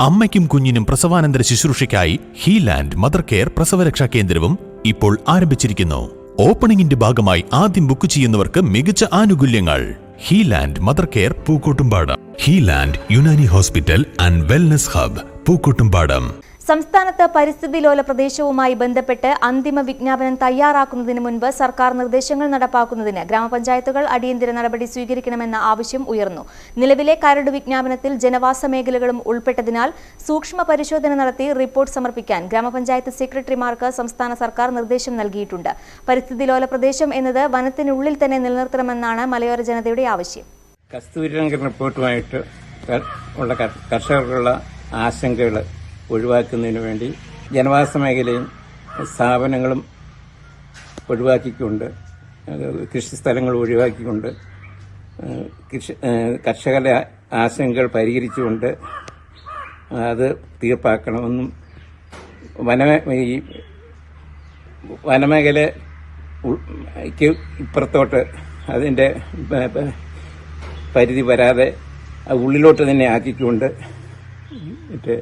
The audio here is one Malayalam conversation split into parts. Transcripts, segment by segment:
അമ്മയ്ക്കും കുഞ്ഞിനും പ്രസവാനന്തര ശുശ്രൂഷയ്ക്കായി ഹീലാൻഡ് മദർ കെയർ പ്രസവരക്ഷാ കേന്ദ്രവും ഇപ്പോൾ ആരംഭിച്ചിരിക്കുന്നു. ഓപ്പണിംഗിന്റെ ഭാഗമായി ആദ്യം ബുക്ക് ചെയ്യുന്നവർക്ക് മികച്ച ആനുകൂല്യങ്ങൾ. Healand mother care Pookkottumpadam. Healand Unani hospital and wellness hub Pookkottumpadam. സംസ്ഥാനത്ത് പരിസ്ഥിതി ലോല പ്രദേശവുമായി ബന്ധപ്പെട്ട് അന്തിമ വിജ്ഞാപനം തയ്യാറാക്കുന്നതിന് മുൻപ് സർക്കാർ നിർദ്ദേശങ്ങൾ നടപ്പാക്കുന്നതിന് ഗ്രാമപഞ്ചായത്തുകൾ അടിയന്തര നടപടി സ്വീകരിക്കണമെന്ന ആവശ്യം ഉയർന്നു. നിലവിലെ കരട് വിജ്ഞാപനത്തിൽ ജനവാസ മേഖലകളും ഉൾപ്പെട്ടതിനാൽ സൂക്ഷ്മ പരിശോധന നടത്തി റിപ്പോർട്ട് സമർപ്പിക്കാൻ ഗ്രാമപഞ്ചായത്ത് സെക്രട്ടറിമാർക്ക് സംസ്ഥാന സർക്കാർ നിർദ്ദേശം നൽകിയിട്ടുണ്ട്. പരിസ്ഥിതി ലോല പ്രദേശം എന്നത് വനത്തിനുള്ളിൽ തന്നെ നിലനിർത്തണമെന്നാണ് മലയോര ജനതയുടെ ആവശ്യം. കസ്തൂരിരംഗൻ റിപ്പോർട്ടുമായിട്ട് ഉള്ള കർഷകർക്കുള്ള ആശങ്കകൾ ഒഴിവാക്കുന്നതിന് വേണ്ടി ജനവാസ മേഖലയും സ്ഥാപനങ്ങളും ഒഴിവാക്കിക്കൊണ്ട് കൃഷി സ്ഥലങ്ങൾ ഒഴിവാക്കിക്കൊണ്ട് കൃഷി കർഷകരുടെ ആശങ്കകൾ പരിഹരിച്ചുകൊണ്ട് അത് തീർപ്പാക്കണമെന്നും വന ഈ വനമേഖല ഉൾ- ക്ക് ഇപ്പുറത്തോട്ട് അതിന്റെ പരിധി വരാതെ ഉള്ളിലോട്ട് തന്നെ ആക്കിക്കൊണ്ട് മറ്റേ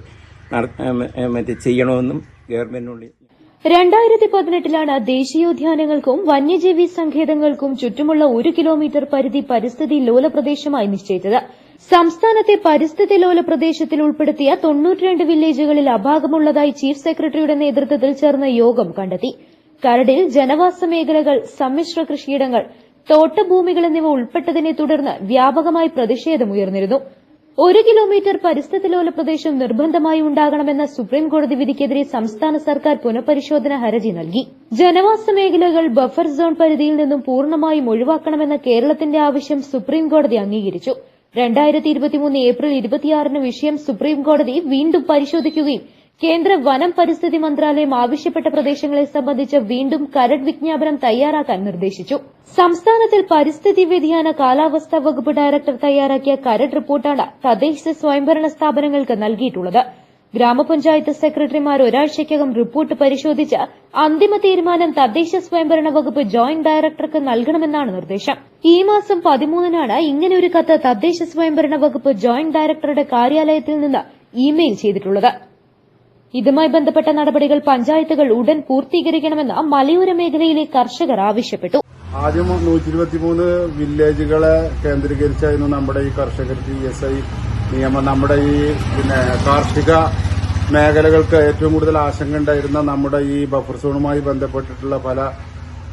മറ്റേ ചെയ്യണമെന്നും ഗവൺമെന്റിനുള്ളിൽ രണ്ടായിരത്തി പതിനെട്ടിലാണ് ദേശീയോദ്യാനങ്ങൾക്കും വന്യജീവി സങ്കേതങ്ങൾക്കും ചുറ്റുമുള്ള ഒരു കിലോമീറ്റർ പരിധി പരിസ്ഥിതി ലോല പ്രദേശമായി നിശ്ചയിച്ചത്. സംസ്ഥാനത്തെ പരിസ്ഥിതി ലോല പ്രദേശത്തിൽ ഉൾപ്പെടുത്തിയ തൊണ്ണൂറ്റിരണ്ട് വില്ലേജുകളിൽ അഭാഗമുള്ളതായി ചീഫ് സെക്രട്ടറിയുടെ നേതൃത്വത്തിൽ ചേർന്ന യോഗം കണ്ടെത്തി. കരടിൽ ജനവാസ മേഖലകൾ സമ്മിശ്ര കൃഷിയിടങ്ങൾ തോട്ടഭൂമികൾ എന്നിവ ഉൾപ്പെട്ടതിനെ തുടർന്ന് വ്യാപകമായി പ്രതിഷേധമുയർന്നിരുന്നു ഒരു കിലോമീറ്റർ പരിസ്ഥിതിലോല പ്രദേശം നിർബന്ധമായി ഉണ്ടാകണമെന്ന സുപ്രീം കോടതി വിധിക്കെതിരെ സംസ്ഥാന സർക്കാർ പുനഃപരിശോധന ഹർജി നൽകി. ജനവാസ മേഖലകൾ ബഫർ സോൺ പരിധിയിൽ നിന്നും പൂർണമായും ഒഴിവാക്കണമെന്ന കേരളത്തിന്റെ ആവശ്യം സുപ്രീം കോടതി അംഗീകരിച്ചു. രണ്ടായിരത്തി ഇരുപത്തിമൂന്ന് ഏപ്രിൽ ഇരുപത്തിയാറിന് വിഷയം സുപ്രീം കോടതി വീണ്ടും പരിശോധിക്കുകയും കേന്ദ്ര വനം പരിസ്ഥിതി മന്ത്രാലയം ആവശ്യപ്പെട്ട പ്രദേശങ്ങളെ സംബന്ധിച്ച് വീണ്ടും കരട് വിജ്ഞാപനം തയ്യാറാക്കാൻ നിർദ്ദേശിച്ചു. സംസ്ഥാനത്തിൽ പരിസ്ഥിതി വ്യതിയാന കാലാവസ്ഥാ വകുപ്പ് ഡയറക്ടർ തയ്യാറാക്കിയ കരട് റിപ്പോർട്ടാണ് തദ്ദേശ സ്വയംഭരണ സ്ഥാപനങ്ങൾക്ക് നൽകിയിട്ടുള്ളത്. ഗ്രാമപഞ്ചായത്ത് സെക്രട്ടറിമാർ ഒരാഴ്ചയ്ക്കകം റിപ്പോർട്ട് പരിശോധിച്ച് അന്തിമ തീരുമാനം തദ്ദേശ സ്വയംഭരണ വകുപ്പ് ജോയിന്റ് ഡയറക്ടർക്ക് നൽകണമെന്നാണ് നിർദ്ദേശം. ഈ മാസം പതിമൂന്നിനാണ് ഇങ്ങനെ ഒരു കത്ത് തദ്ദേശ സ്വയംഭരണ വകുപ്പ് ജോയിന്റ് ഡയറക്ടറുടെ കാര്യാലയത്തിൽ നിന്ന് ഇമെയിൽ ചെയ്തിട്ടുള്ളത്. ഇതുമായി ബന്ധപ്പെട്ട നടപടികൾ പഞ്ചായത്തുകൾ ഉടൻ പൂർത്തീകരിക്കണമെന്ന് മലയോര മേഖലയിലെ കർഷകർ ആവശ്യപ്പെട്ടു. ആദ്യം നൂറ്റി ഇരുപത്തിമൂന്ന് വില്ലേജുകളെ കേന്ദ്രീകരിച്ചായിരുന്നു നമ്മുടെ ഈ കർഷകർക്ക് ഇ എസ് ഐ നിയമം. നമ്മുടെ ഈ പിന്നെ കാർഷിക മേഖലകൾക്ക് ഏറ്റവും കൂടുതൽ ആശങ്ക ഉണ്ടായിരുന്ന നമ്മുടെ ഈ ബഫർ സോണുമായി ബന്ധപ്പെട്ടിട്ടുള്ള പല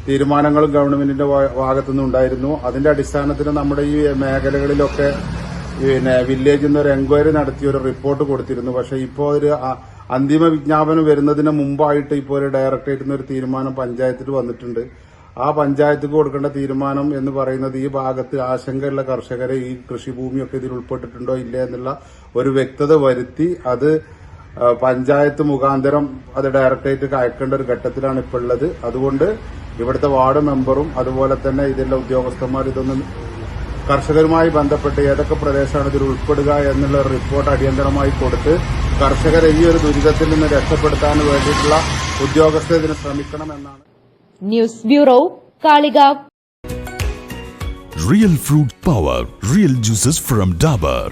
തീരുമാനങ്ങളും ഗവൺമെന്റിന്റെ ഭാഗത്തുനിന്ന് ഉണ്ടായിരുന്നു. അതിന്റെ അടിസ്ഥാനത്തിൽ നമ്മുടെ ഈ മേഖലകളിലൊക്കെ പിന്നെ വില്ലേജിൽ നിന്ന് ഒരു എൻക്വയറി നടത്തി ഒരു റിപ്പോർട്ട് കൊടുത്തിരുന്നു. പക്ഷേ ഇപ്പോൾ ഒരു അന്തിമ വിജ്ഞാപനം വരുന്നതിന് മുമ്പായിട്ട് ഇപ്പോൾ ഒരു ഡയറക്ടറേറ്റിൽ നിന്ന് ഒരു തീരുമാനം പഞ്ചായത്തിൽ വന്നിട്ടുണ്ട്. ആ പഞ്ചായത്ത് കൊടുക്കേണ്ട തീരുമാനം എന്ന് പറയുന്നത് ഈ ഭാഗത്ത് ആശങ്കയുള്ള കർഷകരെ ഈ കൃഷിഭൂമിയൊക്കെ ഇതിൽ ഉൾപ്പെട്ടിട്ടുണ്ടോ ഇല്ല എന്നുള്ള ഒരു വ്യക്തത വരുത്തി അത് പഞ്ചായത്ത് മുഖാന്തരം അത് ഡയറക്ടറേറ്റ് അയക്കേണ്ട ഒരു ഘട്ടത്തിലാണ് ഇപ്പോൾ ഉള്ളത്. അതുകൊണ്ട് ഇവിടുത്തെ വാർഡ് മെമ്പറും അതുപോലെ തന്നെ ഇതിലെ ഉദ്യോഗസ്ഥന്മാർ ഇതൊന്നും കർഷകരുമായി ബന്ധപ്പെട്ട് ഏതൊക്കെ പ്രദേശമാണ് ഇതിൽ ഉൾപ്പെടുക എന്നുള്ള റിപ്പോർട്ട് അടിയന്തരമായി കൊടുത്ത് കർഷകരെ ഈ ഒരു ദുരിതത്തിൽ നിന്ന് രക്ഷപ്പെടുത്താൻ വേണ്ടിയിട്ടുള്ള ഉദ്യോഗസ്ഥർ ഇതിന് ശ്രമിക്കണമെന്നാണ് news bureau Kalikavu real fruit power real juices from Dabur.